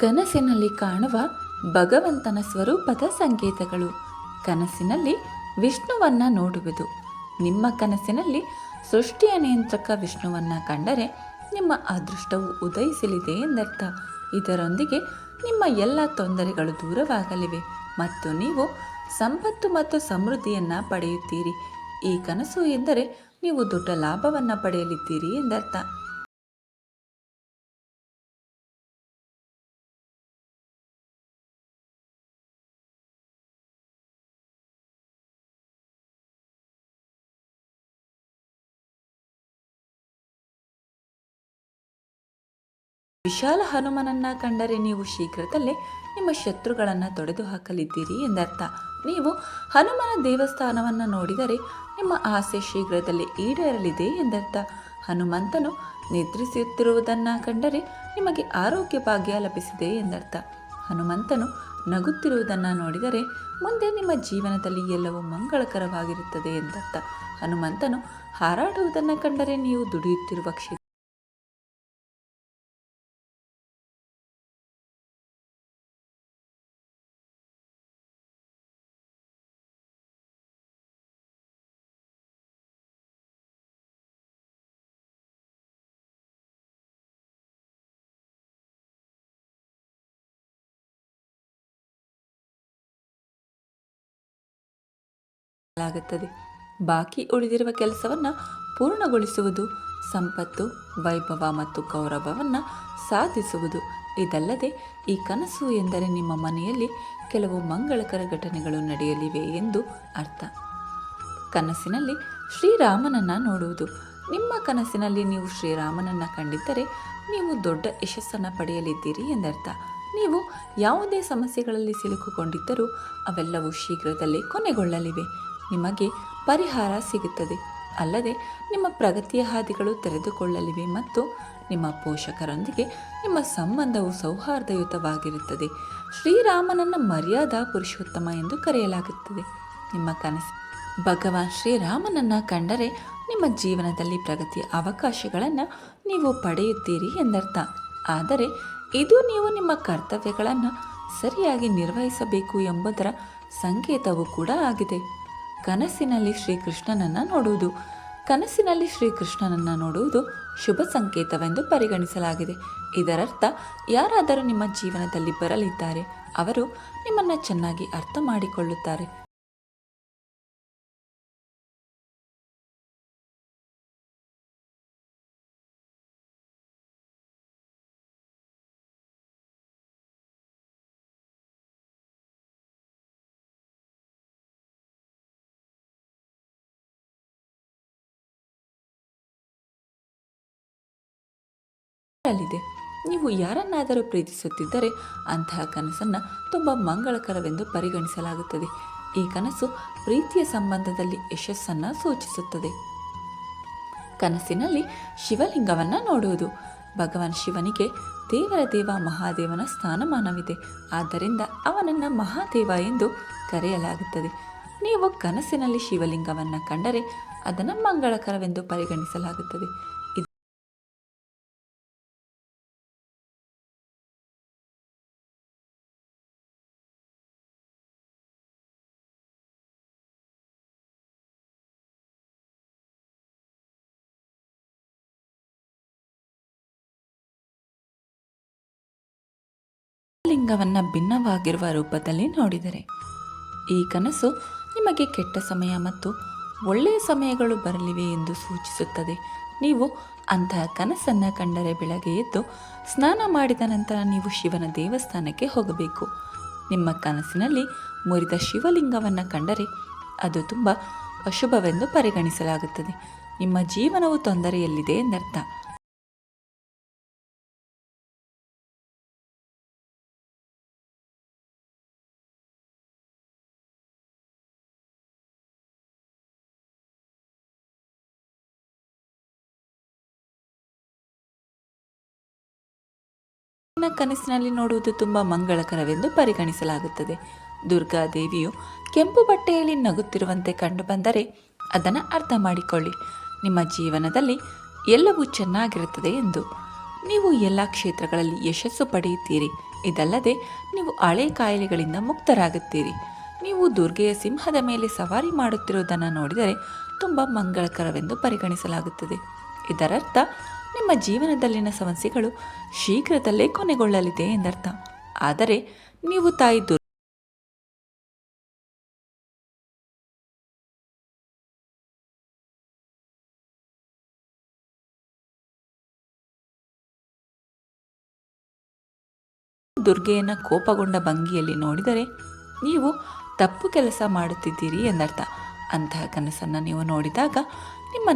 ಕನಸಿನಲ್ಲಿ ಕಾಣುವ ಭಗವಂತನ ಸ್ವರೂಪದ ಸಂಕೇತಗಳು. ಕನಸಿನಲ್ಲಿ ವಿಷ್ಣುವನ್ನ ನೋಡುವುದು. ನಿಮ್ಮ ಕನಸಿನಲ್ಲಿ ಸೃಷ್ಟಿಯ ನಿಯಂತ್ರಕ ವಿಷ್ಣುವನ್ನ ಕಂಡರೆ ನಿಮ್ಮ ಅದೃಷ್ಟವು ಉದಯಿಸಲಿದೆ ಎಂದರ್ಥ. ಇದರೊಂದಿಗೆ ನಿಮ್ಮ ಎಲ್ಲ ತೊಂದರೆಗಳು ದೂರವಾಗಲಿವೆ ಮತ್ತು ನೀವು ಸಂಪತ್ತು ಮತ್ತು ಸಮೃದ್ಧಿಯನ್ನು ಪಡೆಯುತ್ತೀರಿ. ಈ ಕನಸು ಎಂದರೆ ನೀವು ದೊಡ್ಡ ಲಾಭವನ್ನು ಪಡೆಯಲಿದ್ದೀರಿ ಎಂದರ್ಥ. ವಿಶಾಲ ಹನುಮನನ್ನ ಕಂಡರೆ ನೀವು ಶೀಘ್ರದಲ್ಲೇ ನಿಮ್ಮ ಶತ್ರುಗಳನ್ನು ತೊಡೆದು ಹಾಕಲಿದ್ದೀರಿ ಎಂದರ್ಥ. ನೀವು ಹನುಮನ ದೇವಸ್ಥಾನವನ್ನು ನೋಡಿದರೆ ನಿಮ್ಮ ಆಸೆ ಶೀಘ್ರದಲ್ಲೇ ಈಡೇರಲಿದೆ ಎಂದರ್ಥ. ಹನುಮಂತನು ನಿದ್ರಿಸುತ್ತಿರುವುದನ್ನು ಕಂಡರೆ ನಿಮಗೆ ಆರೋಗ್ಯ ಭಾಗ್ಯ ಲಭಿಸಿದೆ ಎಂದರ್ಥ. ಹನುಮಂತನು ನಗುತ್ತಿರುವುದನ್ನು ನೋಡಿದರೆ ಮುಂದೆ ನಿಮ್ಮ ಜೀವನದಲ್ಲಿ ಎಲ್ಲವೂ ಮಂಗಳಕರವಾಗಿರುತ್ತದೆ ಎಂದರ್ಥ. ಹನುಮಂತನು ಹಾರಾಡುವುದನ್ನು ಕಂಡರೆ ನೀವು ದುಡಿಯುತ್ತಿರುವ ಕ್ಷೇತ್ರ ಆಗುತ್ತದೆ ಬಾಕಿ ಉಳಿದಿರುವ ಕೆಲಸವನ್ನು ಪೂರ್ಣಗೊಳಿಸುವುದು, ಸಂಪತ್ತು, ವೈಭವ ಮತ್ತು ಗೌರವವನ್ನು ಸಾಧಿಸುವುದು. ಇದಲ್ಲದೆ, ಈ ಕನಸು ಎಂದರೆ ನಿಮ್ಮ ಮನೆಯಲ್ಲಿ ಕೆಲವು ಮಂಗಳಕರ ಘಟನೆಗಳು ನಡೆಯಲಿವೆ ಎಂದು ಅರ್ಥ. ಕನಸಿನಲ್ಲಿ ಶ್ರೀರಾಮನನ್ನು ನೋಡುವುದು. ನಿಮ್ಮ ಕನಸಿನಲ್ಲಿ ನೀವು ಶ್ರೀರಾಮನನ್ನು ಕಂಡಿದ್ದರೆ, ನೀವು ದೊಡ್ಡ ಯಶಸ್ಸನ್ನು ಪಡೆಯಲಿದ್ದೀರಿ ಎಂದರ್ಥ. ನೀವು ಯಾವುದೇ ಸಮಸ್ಯೆಗಳಲ್ಲಿ ಸಿಲುಕಿಕೊಂಡಿದ್ದರೂ, ಅವೆಲ್ಲವೂ ಶೀಘ್ರದಲ್ಲೇ ಕೊನೆಗೊಳ್ಳಲಿವೆ. ನಿಮಗೆ ಪರಿಹಾರ ಸಿಗುತ್ತದೆ. ಅಲ್ಲದೆ ನಿಮ್ಮ ಪ್ರಗತಿಯ ಹಾದಿಗಳು ತೆರೆದುಕೊಳ್ಳಲಿವೆ ಮತ್ತು ನಿಮ್ಮ ಪೋಷಕರೊಂದಿಗೆ ನಿಮ್ಮ ಸಂಬಂಧವು ಸೌಹಾರ್ದಯುತವಾಗಿರುತ್ತದೆ. ಶ್ರೀರಾಮನನ್ನು ಮರ್ಯಾದಾ ಪುರುಷೋತ್ತಮ ಎಂದು ಕರೆಯಲಾಗುತ್ತದೆ. ನಿಮ್ಮ ಕನಸು ಭಗವಾನ್ ಶ್ರೀರಾಮನನ್ನು ಕಂಡರೆ ನಿಮ್ಮ ಜೀವನದಲ್ಲಿ ಪ್ರಗತಿಯ ಅವಕಾಶಗಳನ್ನು ನೀವು ಪಡೆಯುತ್ತೀರಿ ಎಂದರ್ಥ. ಆದರೆ ಇದು ನೀವು ನಿಮ್ಮ ಕರ್ತವ್ಯಗಳನ್ನು ಸರಿಯಾಗಿ ನಿರ್ವಹಿಸಬೇಕು ಎಂಬುದರ ಸಂಕೇತವೂ ಕೂಡ ಆಗಿದೆ. ಕನಸಿನಲ್ಲಿ ಶ್ರೀಕೃಷ್ಣನನ್ನು ನೋಡುವುದು. ಕನಸಿನಲ್ಲಿ ಶ್ರೀಕೃಷ್ಣನನ್ನು ನೋಡುವುದು ಶುಭ ಸಂಕೇತವೆಂದು ಪರಿಗಣಿಸಲಾಗಿದೆ. ಇದರರ್ಥ, ಯಾರಾದರೂ ನಿಮ್ಮ ಜೀವನದಲ್ಲಿ ಬರಲಿದ್ದಾರೆ, ಅವರು ನಿಮ್ಮನ್ನು ಚೆನ್ನಾಗಿ ಅರ್ಥ ಮಾಡಿಕೊಳ್ಳುತ್ತಾರೆ. ಅಲ್ಲಿದೆ. ನೀವು ಯಾರನ್ನಾದರೂ ಪ್ರೀತಿಸುತ್ತಿದ್ದರೆ ಅಂತಹ ಕನಸನ್ನು ತುಂಬ ಮಂಗಳಕರವೆಂದು ಪರಿಗಣಿಸಲಾಗುತ್ತದೆ. ಈ ಕನಸು ಪ್ರೀತಿಯ ಸಂಬಂಧದಲ್ಲಿ ಯಶಸ್ಸನ್ನು ಸೂಚಿಸುತ್ತದೆ. ಕನಸಿನಲ್ಲಿ ಶಿವಲಿಂಗವನ್ನು ನೋಡುವುದು. ಭಗವಾನ್ ಶಿವನಿಗೆ ದೇವರ ದೇವ ಮಹಾದೇವನ ಸ್ಥಾನಮಾನವಿದೆ. ಆದ್ದರಿಂದ ಅವನನ್ನು ಮಹಾದೇವ ಎಂದು ಕರೆಯಲಾಗುತ್ತದೆ. ನೀವು ಕನಸಿನಲ್ಲಿ ಶಿವಲಿಂಗವನ್ನು ಕಂಡರೆ ಅದನ್ನು ಮಂಗಳಕರವೆಂದು ಪರಿಗಣಿಸಲಾಗುತ್ತದೆ. ಲಿಂಗವನ್ನು ಭಿನ್ನವಾಗಿರುವ ರೂಪದಲ್ಲಿ ನೋಡಿದರೆ. ಈ ಕನಸು ನಿಮಗೆ ಕೆಟ್ಟ ಸಮಯ ಮತ್ತು ಒಳ್ಳೆಯ ಸಮಯಗಳು ಬರಲಿವೆ ಎಂದು ಸೂಚಿಸುತ್ತದೆ. ನೀವು ಅಂತಹ ಕನಸನ್ನು ಕಂಡರೆ ಬೆಳಗ್ಗೆ ಎದ್ದು ಸ್ನಾನ ಮಾಡಿದ ನಂತರ ನೀವು ಶಿವನ ದೇವಸ್ಥಾನಕ್ಕೆ ಹೋಗಬೇಕು. ನಿಮ್ಮ ಕನಸಿನಲ್ಲಿ ಮುರಿದ ಶಿವಲಿಂಗವನ್ನು ಕಂಡರೆ ಅದು ತುಂಬ ಅಶುಭವೆಂದು ಪರಿಗಣಿಸಲಾಗುತ್ತದೆ. ನಿಮ್ಮ ಜೀವನವು ತೊಂದರೆಯಲ್ಲಿದೆ ಎಂದರ್ಥ. ಕನಸಿನಲ್ಲಿ ನೋಡುವುದು ತುಂಬ ಮಂಗಳಕರವೆಂದು ಪರಿಗಣಿಸಲಾಗುತ್ತದೆ. ದುರ್ಗಾದೇವಿಯು ಕೆಂಪು ಬಟ್ಟೆಯಲ್ಲಿ ನಗುತ್ತಿರುವಂತೆ ಕಂಡುಬಂದರೆ ಅದನ್ನು ಅರ್ಥ ಮಾಡಿಕೊಳ್ಳಿ. ನಿಮ್ಮ ಜೀವನದಲ್ಲಿ ಎಲ್ಲವೂ ಚೆನ್ನಾಗಿರುತ್ತದೆ ಎಂದು. ನೀವು ಎಲ್ಲ ಕ್ಷೇತ್ರಗಳಲ್ಲಿ ಯಶಸ್ಸು ಪಡೆಯುತ್ತೀರಿ. ಇದಲ್ಲದೆ ನೀವು ಹಳೆ ಕಾಯಿಲೆಗಳಿಂದ ಮುಕ್ತರಾಗುತ್ತೀರಿ. ನೀವು ದುರ್ಗೆಯ ಸಿಂಹದ ಮೇಲೆ ಸವಾರಿ ಮಾಡುತ್ತಿರುವುದನ್ನು ನೋಡಿದರೆ ತುಂಬ ಮಂಗಳಕರವೆಂದು ಪರಿಗಣಿಸಲಾಗುತ್ತದೆ. ಇದರರ್ಥ ನಿಮ್ಮ ಜೀವನದಲ್ಲಿನ ಸಮಸ್ಯೆಗಳು ಶೀಘ್ರದಲ್ಲೇ ಕೊನೆಗೊಳ್ಳಲಿದೆ ಎಂದರ್ಥ. ಆದರೆ ನೀವು ತಾಯಿ ದುರ್ ದುರ್ಗೆಯನ್ನು ಕೋಪಗೊಂಡ ಭಂಗಿಯಲ್ಲಿ ನೋಡಿದರೆ ನೀವು ತಪ್ಪು ಕೆಲಸ ಮಾಡುತ್ತಿದ್ದೀರಿ ಎಂದರ್ಥ. ಅಂತಹ ಕನಸನ್ನು ನೀವು ನೋಡಿದಾಗ ನಿಮ್ಮ